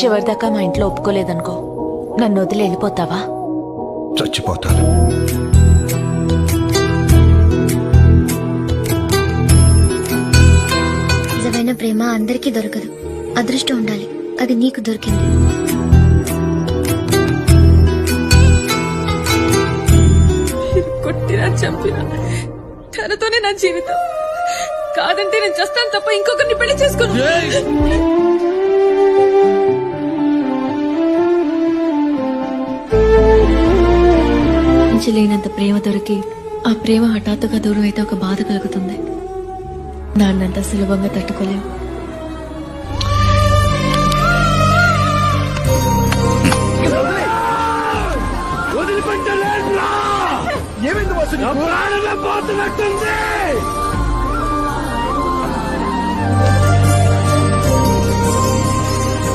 చివరిదాకా మా ఇంట్లో ఒప్పుకోలేదనుకో నన్ను వదిలి వెళ్ళిపోతావా? చచ్చిపోతాను. నిజమైన ప్రేమ అందరికీ దొరకదు. అదృష్టం ఉండాలి. అది నీకు దొరికింది. కొట్టినా చంపినా తనతోనే నా జీవితం. కాదంటే నేను చేస్తాను తప్ప ఇంకొకరిని పెళ్ళి చేసుకోను. లేనంత ప్రేమ దొరికి ఆ ప్రేమ హఠాత్తుగా దూరం అయితే ఒక బాధ కలుగుతుంది. దాన్నంత సులభంగా తట్టుకోలేం. వదిలిపెట్టలేదురా! ఏమైంది